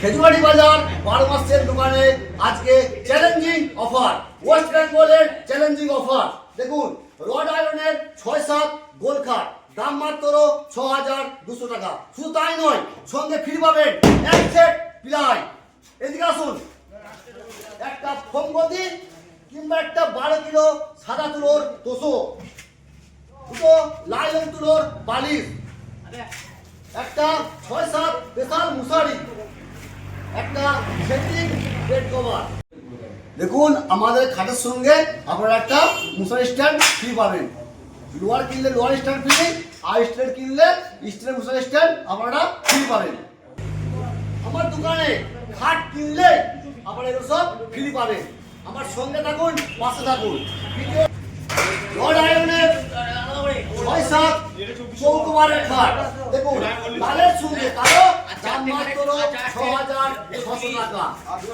খেজুয়ারি বাজার বারো মাসের দোকানে আজকে চ্যালেঞ্জিং অফার ওয়েস্ট বেঙ্গলের চ্যালেঞ্জিং অফার দেখুন রড আয়রনের ছয় সাত গোল খাট, দাম মাত্র ছ হাজার দুশো টাকা। শুধু তাই নয়, সঙ্গে ফ্রি পাবেন এক সেট প্লাই এদিকে আসুন, একটা ফোমগদি কিংবা একটা বারো কিলো সাদা তুলোর তোষো, দুটো লাইলন তুলোর বালিশ, একটা ছয় সাত স্পেশাল মুসারি। একটা দেখুন, আমাদের খাটের সঙ্গে আপনারা একটা মুসারি স্ট্যান্ড ফ্রি পাবেন। লোয়ার কিনলে লোয়ার স্ট্যান্ড ফ্রি আর স্ট্যান্ড কিনলে স্ট্যান্ড মুসারি স্ট্যান্ড আপনারা ফ্রি পাবেন। আমার দোকানে খাট কিনলে আপনারা এগুলো সব ফ্রি পাবেন। আমার সঙ্গে থাকুন, পাশে থাকুন। ছয় সাত খাট। দেখুন লালের সঙ্গে দাম মাত্র ছ হাজার ছশো টাকা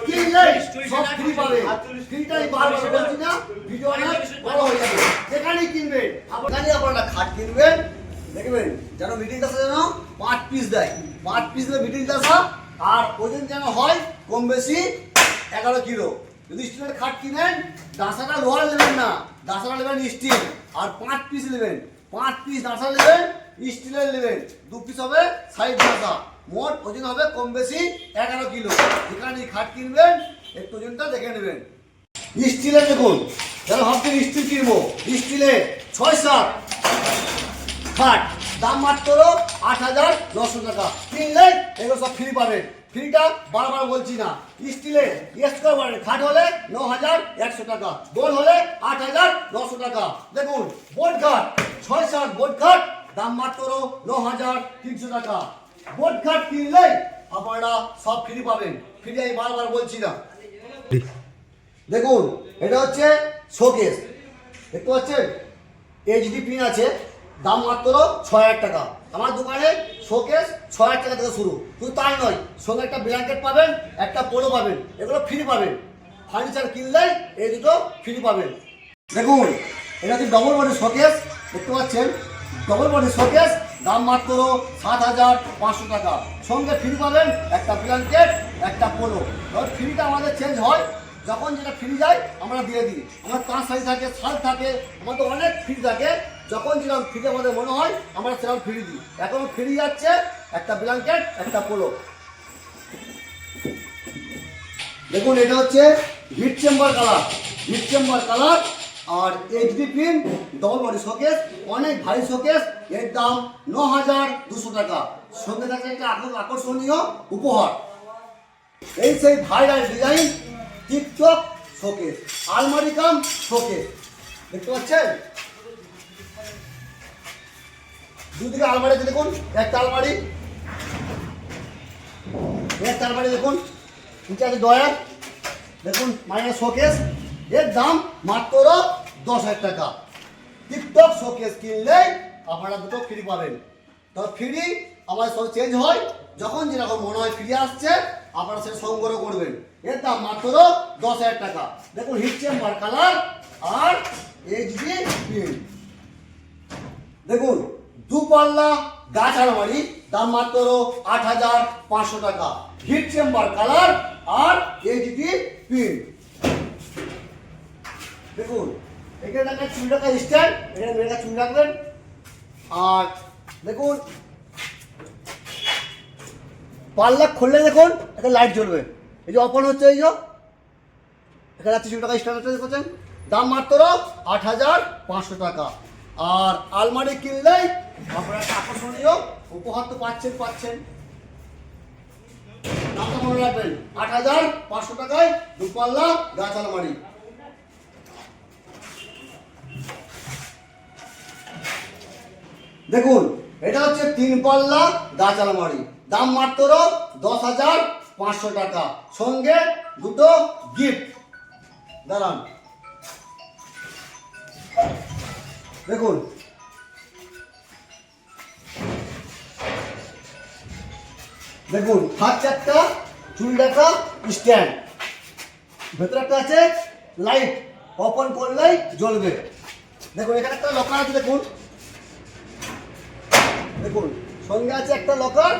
কিনলে সব ফ্রি পাবে। ফ্রিটাই বারবার বলছি না ভিডিও অনেক বড় হয়ে যাবে। যেখানেই কিনবেন আপনারই আপনারা খাট কিনবেন দেখবেন যেন মিটিং দাসা যেন পাঁচ পিস দেয়। পাঁচ পিস দেবে মিটিং দাসা আর ওজন যেন হয় কম বেশি এগারো কিলো। যদি স্টিলের খাট কিনেন দাসাটা লোহার নেবেন না দাসাটা নেবেন স্টিল আর পাঁচ পিস নেবেন। পাঁচ পিস দাসা নেবেন স্টিলের নেবেন। দু পিস হবে সাইড দাসা মোট ওজন হবে কম বেশি এগারো কিলো। যেখানে খাট কিনবেন, একটু ওজনটা দেখে নেবেন। স্টিলের দেখুন যেন ভাবছেন স্টিল কিনবো। স্টিলের ছয় সাত। খাট, দাম মাত্র আট হাজার নশো টাকা। কিনলে এগুলো সব ফ্রি পাবেন। ফ্রিটা বারবার বলছি না। স্টিলের স্কোয়ার খাট হলে ন হাজার একশো টাকা। গোল হলে আট হাজার নশো টাকা। দেখুন বোট খাট, ছয় সাত বোট খাট, দাম মাত্র ন হাজার তিনশো টাকা। বোট খাট কিনলে আপনারা সব ফ্রি পাবেন। ফ্রি আমি বারবার বলছি না। দেখুন, এটা হচ্ছে শোকেস। দেখতে পাচ্ছেন? এইচডি পিন আছে, দাম মাত্র ছয় হাজার টাকা। আমার দোকানে শোকেস ছয় হাজার টাকা থেকে শুরু। শুধু তাই নয়, সঙ্গে একটা ব্ল্যাঙ্কেট পাবেন, একটা পোলো পাবেন, এগুলো ফ্রি পাবেন। ফার্নিচার কিনলেই এই দুটো ফ্রি পাবেন। দেখুন, এটা হচ্ছে ডবল বডি শোকেস। দেখতে পাচ্ছেন? ডবল বডি শোকেস দাম মাত্র সাত হাজার পাঁচশো টাকা। সঙ্গে ফ্রি পাবেন একটা ব্ল্যাঙ্কেট একটা পোলো এবার ফ্রিটা আমাদের চেঞ্জ হয়, যখন যেটা ফ্রি যায়, আমরা দিয়ে দিই। আমার কাঁচ সাইজ থাকে শাল থাকে আমাদের অনেক ফ্রি থাকে। যখন যেরকম ফ্রি আমাদের মনে হয়, আমরা সেরকম ফ্রি দিই। এখন ফ্রি যাচ্ছে, একটা ব্ল্যাঙ্কেট একটা পোলো দেখুন, এটা হচ্ছে heat chamber colour heat chamber colour আর HD pin double body showcase অনেক ভারী শোকেস এর দাম ন হাজার দুশো টাকা। সঙ্গে থাকে একটা আকর- আকর্ষণীয় উপহার। এই সেই ভাইরাল ডিজাইন টিকটক শোকেস আলমারি কাম শোকেস দেখতে পাচ্ছেন? দুদিকে আলমারি আছে, দেখুন, একটা আলমারি। একটা আলমারি, দেখুন, নিচে আছে ডয়ার দেখুন মাইনাস শোকেস এর দাম মাত্র দশ হাজার টাকা। টিকটক শোকেস কিনলে আপনারা দুটো ফ্রি পাবেন। তো ফ্রি আমাদের সব চেঞ্জ হয়, যখন যেরকম মনে হয় ফ্রি আসছে, আপনারা সেটা সংগ্রহ করবেন। এর দাম মাত্র দশ হাজার টাকা। দেখুন হিট চেম্বার কালার আর এইচডি পিন দেখুন, দুপাল্লা গাছ আলমারি দাম মাত্র আট হাজার পাঁচশো টাকা। হিট চেম্বার কালার আর এইচডি পিন দেখুন, এখানে একটা চুল রাখা স্ট্যান্ড এখানে মেয়েটা চুল রাখবেন। আর দেখুন, পাল্লা খুললে দেখুন, একটা লাইট জ্বলবে। এই যে অপন হচ্ছে, এই যে। এখানে আছে চুল টাকা স্ট্যান্ড দেখছেন? দাম মাত্র আট হাজার পাঁচশো টাকা। আর আলমারি কিনলেই আপনারা একটা আকর্ষণীয় উপহার তো পাচ্ছেন পাচ্ছেন। দামটা মনে রাখবেন, আট হাজার পাঁচশো টাকায় দুপাল্লা গাছ আলমারি। দেখুন, এটা হচ্ছে তিন পাল্লা গাছ আলমারি। দাম মাত্র দশ হাজার পাঁচশো টাকা। সঙ্গে দুটো গিফট দাঁড়ান। দেখুন। দেখুন হাত চারটা চুল ডাকা স্ট্যান্ড। ভেতরে একটা আছে, লাইট। ওপেন করলেই জ্বলবে। দেখুন, এখানে একটা লকার আছে, দেখুন। দেখুন, সঙ্গে আছে একটা লকার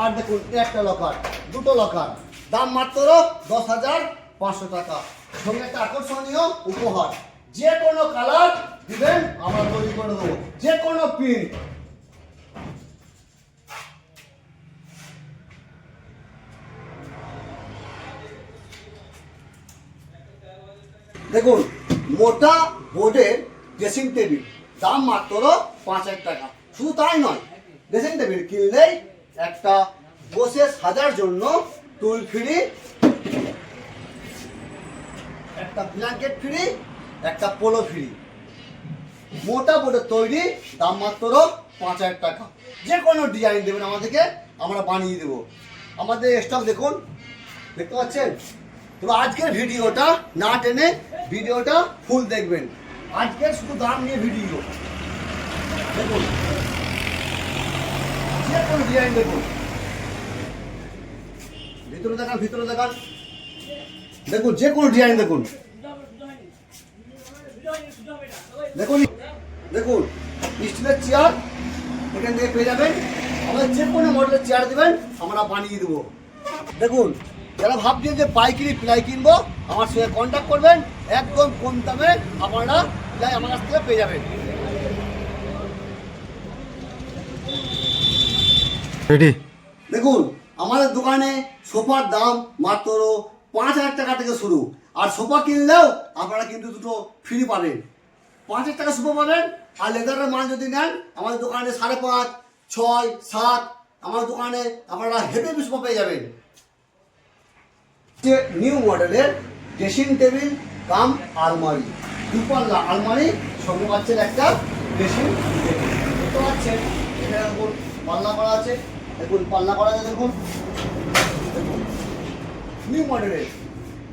আর দেখুন একটা লকার দুটো লকার দাম মাত্র দশ হাজার পাঁচশো টাকা। সঙ্গে একটা আকর্ষণীয় উপহার। যে কোনো কালার দিবেন, আমরা তৈরি করে দেবো। যে কোনো প্রিন্ট দেখুন, মোটা বোর্ডের ড্রেসিং টেবিল দাম মাত্র পাঁচ হাজার টাকা। শুধু তাই নয় ড্রেসিং টেবিল কিনলেই একটা বসে সাজার জন্য টুল ফ্রি একটা ব্ল্যাঙ্কেট ফ্রি একটা পোলো ফ্রি মোটা বোর্ডের তৈরি, দাম মাত্র পাঁচ হাজার টাকা। যে কোনো ডিজাইন দেবেন আমাদেরকে, আমরা বানিয়ে দেবো। আমাদের স্টক দেখুন, দেখতে পাচ্ছেন? তো আজকের ভিডিওটা না টেনে ভিডিওটা ফুল দেখবেন। আজকে শুধু দাম নিয়ে ভিডিও দেখুন। ডিজাইন দেখুন ভিতরে দেখান ভিতরে দেখান। দেখুন, যে কোনো ডিজাইন দেখুন। দেখুন দেখুন, স্টিলের চেয়ার এখান থেকে পেয়ে যাবেন। আমাদের যে কোনো মডেলের চেয়ার দেবেন, আমরা বানিয়ে দেবো। দেখুন, যারা ভাবছেন যে পাইকারি প্লাই কিনবো, আমার সঙ্গে কন্ট্যাক্ট করবেন। একদম কম দামে আপনারা প্লাই আমার কাছ থেকে পেয়ে যাবেন। রেডি দেখুন, আমাদের দোকানে সোফার দাম মাত্র পাঁচ হাজার টাকা থেকে শুরু। আর সোফা কিনলেও আপনারা কিন্তু দুটো ফ্রি পাবেন। পাঁচ হাজার টাকা সোফা পাবেন, আর লেদারের মাল যদি নেন, আমাদের দোকানে সাড়ে পাঁচ, ছয়, সাত আমার দোকানে আপনারা হেভি সোফা পেয়ে যাবেন। নিউ মডেলের ড্রেসিং টেবিল কাম আলমারি। দুপাল্লা আলমারি সঙ্গে পাচ্ছেন একটা ড্রেসিং টেবিল দেখতে পাচ্ছেন, এখানে পাল্লা করা আছে। দেখুন, পাল্লা করা আছে দেখুন। নিউ মডেলের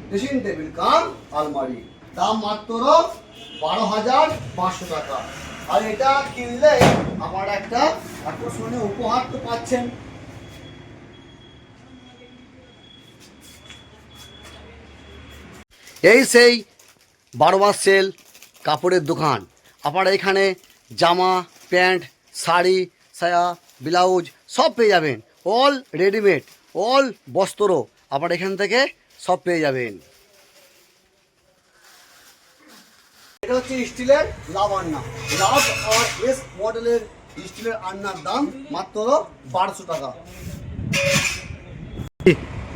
ড্রেসিং টেবিল কাম আলমারি দাম মাত্র বারো হাজার পাঁচশো টাকা। আর এটা কিনলে আপনারা একটা আকর্ষণীয় উপহার তো পাচ্ছেন। এই সেই বারো মাস সেল কাপড়ের দোকান। আপনারা এখানে জামা, প্যান্ট, শাড়ি, সায়া ব্লাউজ সব পেয়ে যাবেন। অল রেডিমেড অল বস্ত্র। আপনার এখান থেকে সব পেয়ে যাবেন। এটা হচ্ছে স্টিলের লাভ আন্না। লাভ আর এস মডেলের স্টিলের আন্নার দাম মাত্র বারোশো টাকা।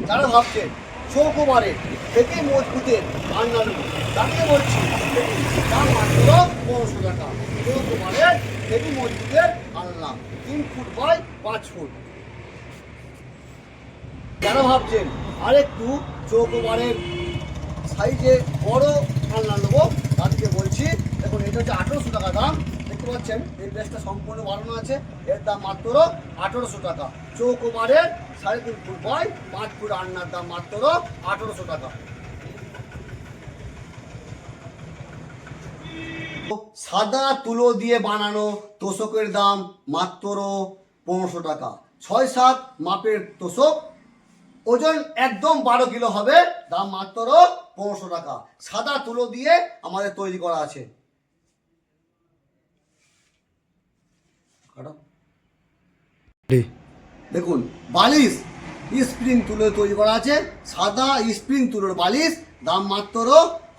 যারা ভাবছেন, চৌকোবারে থেকে মজবুতের আন্না নেব, তাকে বলছি দাম মাত্র পনেরোশো টাকা। চৌকোবারে থেকে মজবুতের আনলাম তিন ফুট বাই পাঁচ ফুট। যারা ভাবছেন? আরেকটু চৌকোবারের সাইজে বড় আলনা নেব। তাদেরকে বলছি, দেখুন, এটা হচ্ছে আঠেরোশো টাকা দাম। দেখতে পাচ্ছেন, এই ড্রেসটা সম্পূর্ণ বানানো আছে। এর দাম মাত্র আঠেরোশো টাকা। চৌকোবারের সাড়ে তিন ফুট বাই পাঁচ ফুট আলনার দাম মাত্র আঠেরোশো টাকা। সাদা তুলো দিয়ে বানানো তোষকের দাম মাত্র পনেরোশো টাকা। ছয় সাত মাপের তোষক, ওজন একদম বারো কিলো হবে, দাম মাত্র পনেরোশো টাকা। সাদা তুলো দিয়ে আমাদের তৈরি করা আছে। দেখুন, বালিশ, স্প্রিং তুলো তৈরি করা আছে। সাদা স্প্রিং তুলোর বালিশ, দাম মাত্র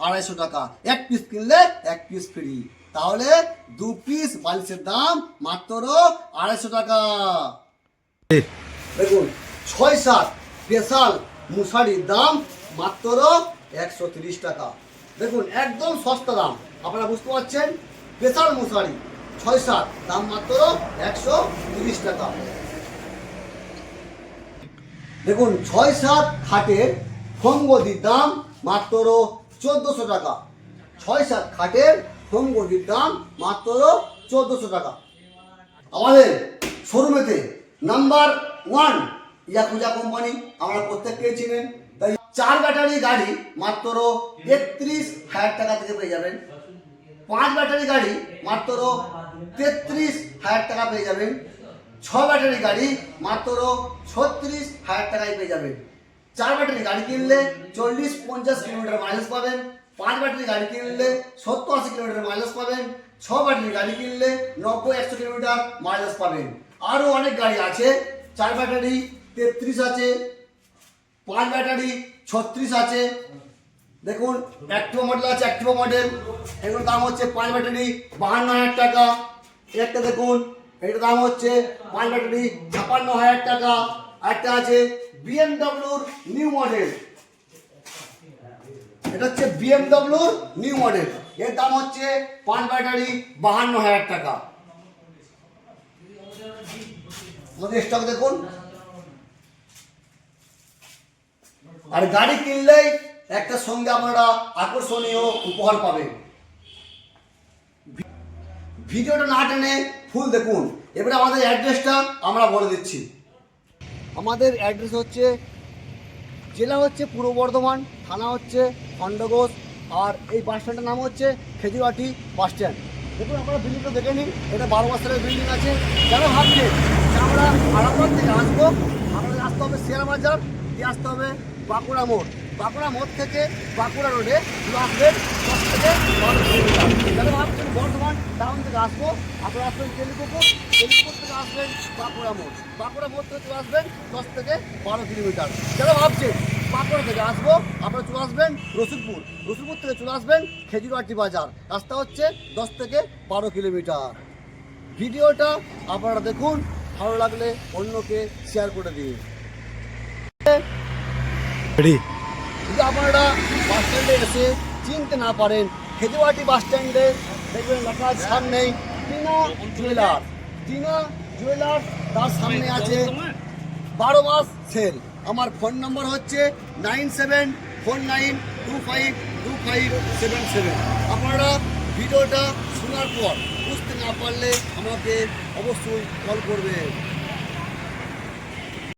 আড়াইশো টাকা। এক পিস কিনলে এক পিস ফ্রি তাহলে দু পিস বালিশের দাম মাত্র আড়াইশো টাকা। দেখুন, ছয় সাত স্পেশাল মশারির দাম মাত্র একশো তিরিশ টাকা। দেখুন, একদম সস্তা দাম। আপনারা বুঝতে পারছেন? স্পেশাল মশারি, ছয় সাত, দাম মাত্র একশো তিরিশ টাকা। দেখুন, ছয় সাত খাটের ফঙ্গদির দাম মাত্র চোদ্দোশো টাকা। ছয় সাত খাটের ফঙ্গদির দাম মাত্র চোদ্দোশো টাকা। আমাদের শোরুমেতে নাম্বার ওয়ান ইয়াকুজা কোম্পানি, আমরা প্রত্যেককেই চিনেন তাই চার ব্যাটারি গাড়ি মাত্র তেত্রিশ হাজার টাকা থেকে পেয়ে যাবেন। পাঁচ ব্যাটারি গাড়ি মাত্র তেত্রিশ হাজার টাকা পেয়ে যাবেন। ছ ব্যাটারি গাড়ি মাত্র ছত্রিশ হাজার টাকায় পেয়ে যাবেন। চার ব্যাটারি গাড়ি কিনলে চল্লিশ, পঞ্চাশ কিলোমিটার মাইলেজ পাবেন। পাঁচ ব্যাটারি গাড়ি কিনলে সত্তর, আশি কিলোমিটার মাইলেজ পাবেন। ছ ব্যাটারি গাড়ি কিনলে নব্বই, একশো কিলোমিটার মাইলেজ পাবেন। আরও অনেক গাড়ি আছে। চার ব্যাটারি তেত্রিশ আছে। পাঁচ ব্যাটারি ছত্রিশ আছে। দেখুন অ্যাক্টিভা মডেল আছে অ্যাক্টিভা মডেল এগুলোর দাম হচ্ছে পাঁচ ব্যাটারি বাহান্ন হাজার টাকা। একটা দেখুন, এটার দাম হচ্ছে পাঁচ ব্যাটারি ছাপান্ন হাজার টাকা। একটা আছে বিএমডব্লিউর নিউ মডেল এটা হচ্ছে বিএমডব্লিউর নিউ মডেল এর দাম হচ্ছে পাঁচ ব্যাটারি বাহান্ন হাজার টাকা। আমাদের স্টক দেখুন। আর গাড়ি কিনলেই একটা সঙ্গে আপনারা আকর্ষণীয় উপহার পাবেন। ভিডিওটা না টেনে ফুল দেখুন। এবারে আমাদের অ্যাড্রেসটা আমরা বলে দিচ্ছি। আমাদের অ্যাড্রেস হচ্ছে, জেলা হচ্ছে পূর্ব বর্ধমান, থানা হচ্ছে খণ্ডঘোষ, আর এই বাস স্ট্যান্ডের নাম হচ্ছে খেজুরাটি বাস স্ট্যান্ড। দেখুন, আপনারা বিল্ডিংটা দেখে নিন, এটা বারো বছরের বিল্ডিং আছে। যারা ভাবছে আমরা আরামবাগ থেকে আসব আমাদের আসতে হবে শেয়ার বাজার, দিয়ে আসতে হবে বাঁকুড়া মোড়। বাঁকুড়া মোড় থেকে বাঁকুড়া রোডে আসবেন দশ থেকে বারো কিলোমিটার ভাবছেন বর্ধমান টাউন থেকে আসব, আপনারা আসবেন টেলিপুকুর টেলিপুকুর থেকে আসবেন বাঁকুড়া মোড়। বাঁকুড়া মোড় থেকে আসবেন দশ থেকে বারো কিলোমিটার। কেন ভাবছেন বাঁকুড়া থেকে আসব, আপনারা চলে আসবেন রসুলপুর। রসুলপুর থেকে চলে আসবেন খেজুরহাটি বাজার। রাস্তা হচ্ছে দশ থেকে বারো কিলোমিটার। ভিডিওটা আপনারা দেখুন, ভালো লাগলে অন্যকে শেয়ার করে দিন। আপনারা বাস স্ট্যান্ডে এসে চিনতে না পারেন খেজুয়াটি বাস স্ট্যান্ডে দেখবেন লেখা আছে, সামনেই টিনা জুয়েলার। টিনা জুয়েলার তার সামনে আছে বারো মাস সেল। আমার ফোন নম্বর হচ্ছে nine seven four nine two five two five seven seven. আপনারা ভিডিওটা শোনার পর বুঝতে না পারলে আমাকে অবশ্যই কল করবেন।